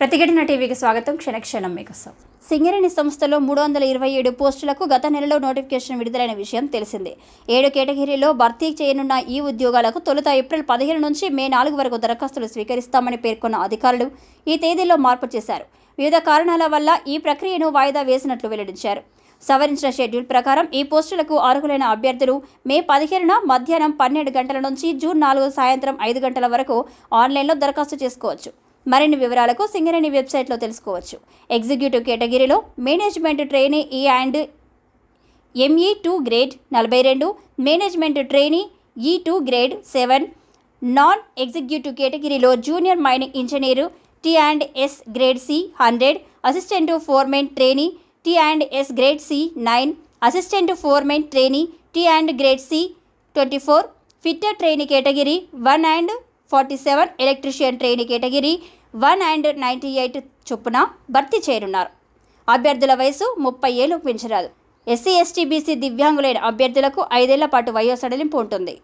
ప్రతిఘటన టీవీకి స్వాగతం. క్షణక్షణం మీకోసం. సింగరేణి సంస్థలో మూడు వందల ఇరవై ఏడు పోస్టులకు గత నెలలో నోటిఫికేషన్ విడుదలైన విషయం తెలిసిందే. ఏడు కేటగిరీలో భర్తీ చేయనున్న ఈ ఉద్యోగాలకు తొలుత ఏప్రిల్ పదిహేను నుంచి మే నాలుగు వరకు దరఖాస్తులు స్వీకరిస్తామని పేర్కొన్న అధికారులు ఈ తేదీలో మార్పు చేశారు. వివిధ కారణాల వల్ల ఈ ప్రక్రియను వాయిదా వేసినట్లు వెల్లడించారు. సవరించిన షెడ్యూల్ ప్రకారం ఈ పోస్టులకు అర్హులైన అభ్యర్థులు మే పదిహేనున మధ్యాహ్నం పన్నెండు గంటల నుంచి జూన్ నాలుగు సాయంత్రం ఐదు గంటల వరకు ఆన్లైన్లో దరఖాస్తు చేసుకోవచ్చు. మరిన్ని వివరాలకు సింగరేణి వెబ్సైట్లో తెలుసుకోవచ్చు. ఎగ్జిక్యూటివ్ కేటగిరీలో management trainee E and ME two grade నలభై రెండు management trainee e E two grade seven non executive కేటగిరీలో junior mining engineer T and S grade C hundred assistant foreman trainee T and S grade C nine assistant foreman trainee T and grade C twenty four fitter trainee category one and forty seven electrician trainee category one and ninety eight చొప్పున భర్తీ చేరున్నారు అభ్యర్థుల వయసు ముప్పై ఏళ్ళు పెంచరాదు. SC ST BC దివ్యాంగులైన అభ్యర్థులకు ఐదేళ్ళ పాటు వయో సడలింపు ఉంటుంది.